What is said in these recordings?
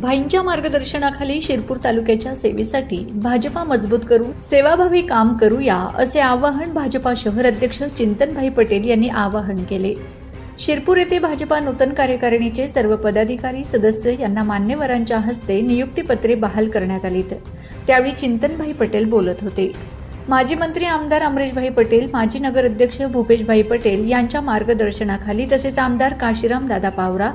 भाईंच्या मार्गदर्शनाखाली शिरपूर तालुक्याच्या सेवेसाठी भाजपा मजबूत करू सेवाभावी काम करूया असे आवाहन भाजपा शहर अध्यक्ष चिंतनभाई पटेल यांनी आवाहन केले. शिरपूर येथे भाजपा नूतन कार्यकारिणीचे सर्व पदाधिकारी सदस्य यांना मान्यवरांच्या हस्ते नियुक्तीपत्रे बहाल करण्यात आलीत. त्यावेळी चिंतनभाई पटेल बोलत होते. माजी मंत्री आमदार अमरेशभाई पटेल माजी नगराध्यक्ष भूपेशभाई पटेल यांच्या मार्गदर्शनाखाली तसेच आमदार काशीराम दादा पावरा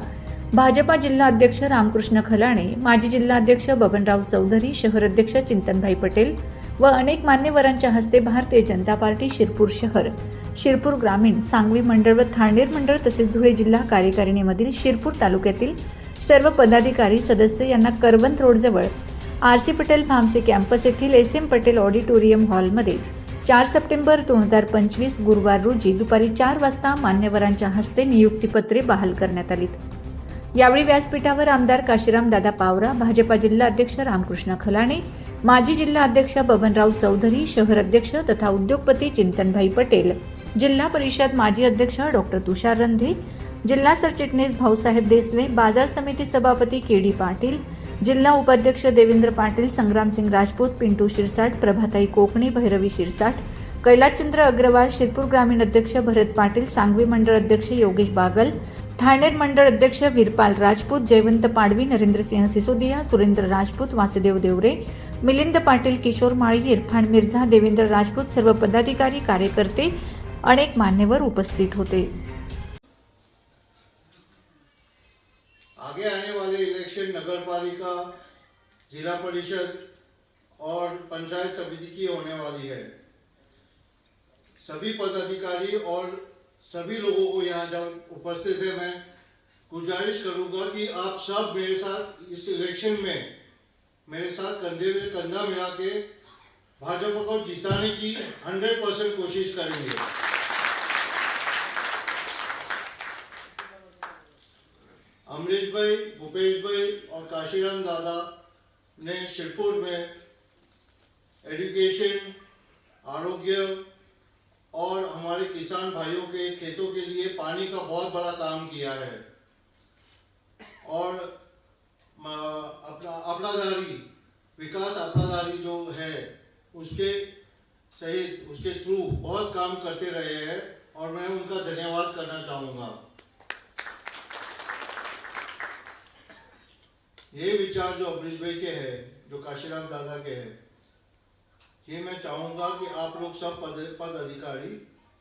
भाजपा जिल्हा अध्यक्ष रामकृष्ण खलाणे माजी जिल्हाध्यक्ष बबनराव चौधरी शहर अध्यक्ष चिंतनभाई पटेल व अनेक मान्यवरांच्या हस्ते भारतीय जनता पार्टी शिरपूर शहर शिरपूर ग्रामीण सांगवी मंडळ व थांडेर मंडळ तसेच धुळे जिल्हा कार्यकारिणीमधील शिरपूर तालुक्यातील सर्व पदाधिकारी सदस्य यांना करवंत रोडजवळ R C Patel pharmacy campus येथील एस एम पटेल ऑडिटोरियम हॉलमध्ये चार सप्टेंबर दोन हजार पंचवीस गुरुवार रोजी दुपारी चार वाजता मान्यवरांच्या हस्ते नियुक्तीपत्रे बहाल करण्यात आलीत. यावेळी व्यासपीठावर आमदार काशीराम दादा पावरा भाजपा जिल्हा अध्यक्ष रामकृष्ण खलाणे माजी जिल्हा अध्यक्ष बबनराव चौधरी शहर अध्यक्ष तथा उद्योगपती चिंतनभाई पटेल जिल्हा परिषद माजी अध्यक्ष डॉक्टर तुषार रंधे जिल्हा सरचिटणीस भाऊसाहेब देसले बाजार समिती सभापती के डी पाटील जिल्हा उपाध्यक्ष देवेंद्र पाटील संग्रामसिंग राजपूत पिंटू शिरसाट प्रभाताई कोकणी भैरवी शिरसाट कैलासचंद्र अग्रवाल शिरपूर ग्रामीण अध्यक्ष भरत पाटील सांगवी मंडळ अध्यक्ष योगेश बागल ठाणेर मंडळ अध्यक्ष वीरपाल राजपूत जयवंत पाडवी नरेंद्रसिंह सिसोदिया सुरेंद्र राजपूत वासुदेव देवरे मिलिंद पाटील किशोर माळी इरफान मिर्झा देवेंद्र राजपूत सर्व पदाधिकारी कार्यकर्ते अनेक मान्यवर उपस्थित होते. आगे आने वाले इलेक्शन नगर पालिका जिला परिषद और पंचायत समिति की होने वाली है। सभी पदाधिकारी और सभी लोगों को यहाँ जब उपस्थित है, मैं गुजारिश करूँगा कि आप सब मेरे साथ इस इलेक्शन में, मेरे साथ कंधे में कंधा मिला के भाजपा को जिताने की 100 परसेंट कोशिश करेंगे। अमरीश भाई, भूपेश भाई और काशीराम दादा ने शिरपुर में एजुकेशन आरोग्य और हमारे किसान भाइयों के खेतों के लिए पानी का बहुत बड़ा काम किया है। और अपना अपनादारी विकास अपनादारी जो है, उसके सहित, उसके थ्रू बहुत काम करते रहे हैं और मैं उनका धन्यवाद करना चाहूँगा। ये विचार जो अमरीश भाई के हैं, जो काशीराम दादा के हैं, ये मैं चाहूँगा कि आप लोग सब पद पद अधिकारी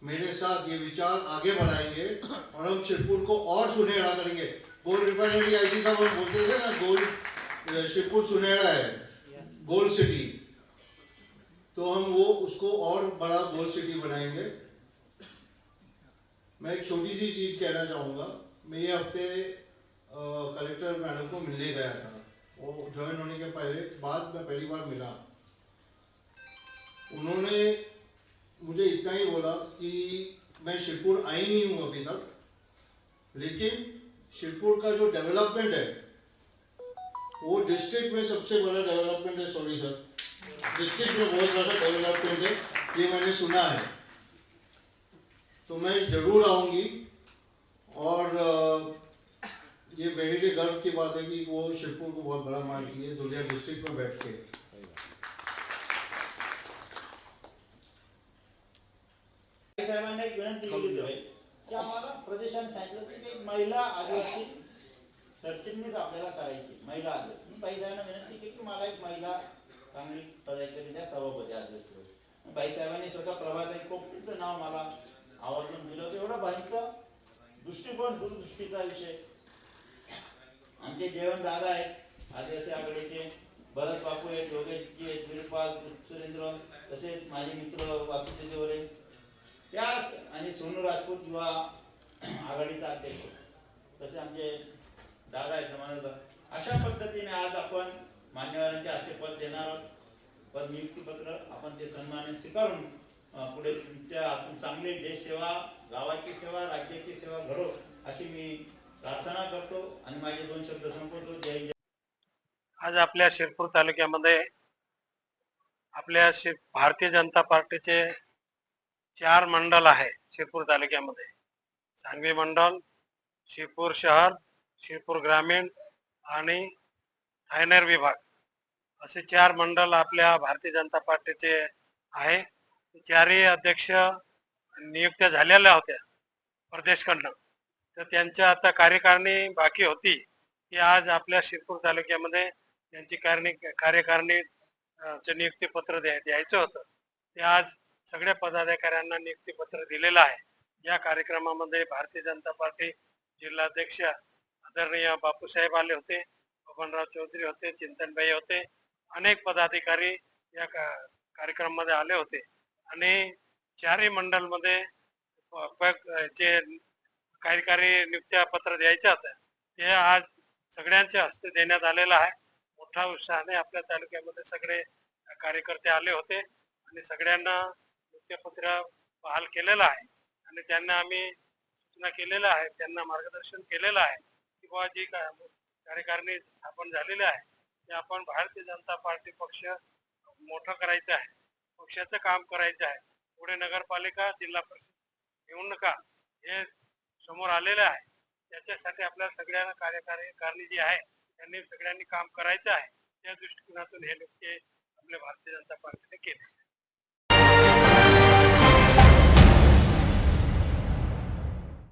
मेरे साथ ये विचार आगे बढ़ाएँगे और हम शिरपुर को और सुनहरा करेंगे। गोल्ड रिफाइनरी आई थी तब हम बोलते थे ना गोल्ड शिरपुर सुनहरा है गोल्ड सिटी। तो हम वो, उसको और बड़ा गोल्ड सिटी बनाएँगे। मैं एक छोटी सी चीज़ कहना चाहूँगा, मैं ये हफ़्ते कलेक्टर मैडम को मिलने गया था। वो ज्वाइन होने के पहले, बाद में पहली बार मिला। उन्होंने मुझे इतना ही बोला कि मैं शिरपुर आई नहीं हूँ अभी तक, लेकिन शिरपुर का जो डेवलपमेंट है, वो डिस्ट्रिक्ट में सबसे बड़ा डेवलपमेंट है सॉरी सर डिस्ट्रिक्ट में बहुत ज़्यादा डेवलपमेंट है, ये मैंने सुना है। तो मैं ज़रूर आऊँगी और ये मेरे लिए गर्व की बात है कि वो शिरपुर को बहुत बड़ा मान दिए दुनिया डिस्ट्रिक्ट में बैठ के। की आम्हाला प्रदेशाने सांगितलं की महिला आदिवासी सरचिटणीस आपल्याला करायची. महिला आदिवासी. मी बाईसाहेबांना विनंती केली की मला एक महिला चांगली पदाधिकारी द्या सभापती आदिवासी बाईसाहेबांनी स्वतः प्रभाताई कोपटीचं नाव मला आवर्जून दिलं होतं. एवढा बाईंचा दृष्टिकोन दूरदृष्टीचा विषय. आमचे जेवण दादा आहेत आदिवासी आघाडीचे. भरत बापू आहेत योगेशजी आहेत वीरपाल सुरेंद्र तसेच माझे मित्र वासुदेव त्या त्याच आणि सोनू राजपूत युवा आघाडीचा अध्यक्ष. तसे आमचे दादा आहेत समानंद अशा पद्धतीने आज आपण मान्यवरांच्या हस्ते पद देणार आहोत. पद नियुक्तीपत्र आपण ते सन्माने स्वीकारून पुढे तुमच्या चांगली देश सेवा गावाची सेवा राज्याची सेवा घडो अशी मी प्रार्थना करतो आणि माझे दोन शब्द संपवतो. जय जय. आज आपल्या शिरपूर तालुक्यामध्ये आपल्या भारतीय जनता पार्टीचे चार मंडल आहे शिरपूर तालुक्यामध्ये. सांगवी मंडल शिरपूर शहर शिरपूर ग्रामीण आणि हायनर विभाग. असे चार मंडळ आपल्या भारतीय जनता पार्टीचे आहे. चारही अध्यक्ष नियुक्त्या झालेल्या होत्या प्रदेशकडनं. तर त्यांच्या आता कार्यकारिणी बाकी होती. की आज आपल्या शिरपूर तालुक्यामध्ये त्यांची कारणी कार्यकारिणी चं नियुक्तीपत्र द्याय द्यायचं होतं. ते आज सगळ्या पदाधिकाऱ्यांना नियुक्तीपत्र दिलेलं आहे. या कार्यक्रमामध्ये भारतीय जनता पार्टी जिल्हाध्यक्ष आदरणीय बापूसाहेब आले होते बबनराव चौधरी होते चिंतनबाई होते अनेक पदाधिकारी या का- कार्यक्रमामध्ये आले होते. आणि चारही मंडलमध्ये जे कार्यकारी नियुक्त्या पत्र द्यायच्या होत्या ते आज सगळ्यांच्या हस्ते देण्यात आलेलं आहे. मोठ्या उत्साहाने आपल्या तालुक्यामध्ये सगळे कार्यकर्ते आले होते आणि सगळ्यांना नियुक्तीपत्र बहाल केलेलं आहे. आणि त्यांना आम्ही सूचना केलेल्या आहे त्यांना मार्गदर्शन केलेलं आहे की बुवा जी का- कार्यकारिणी स्थापन झालेली आहे ते आपण भारतीय जनता पार्टी पक्ष मोठं करायचं आहे. पक्षाचं काम करायचं आहे. पुढे नगरपालिका जिल्हा परिषद निवडणुका हे समोर आलेलं आहे. त्याच्यासाठी आपल्या सगळ्यांना कार्यकारिणी जी आहे त्यांनी सगळ्यांनी काम करायचं आहे. त्या दृष्टिकोनातून हे लोक आपल्या भारतीय जनता पार्टीने केले.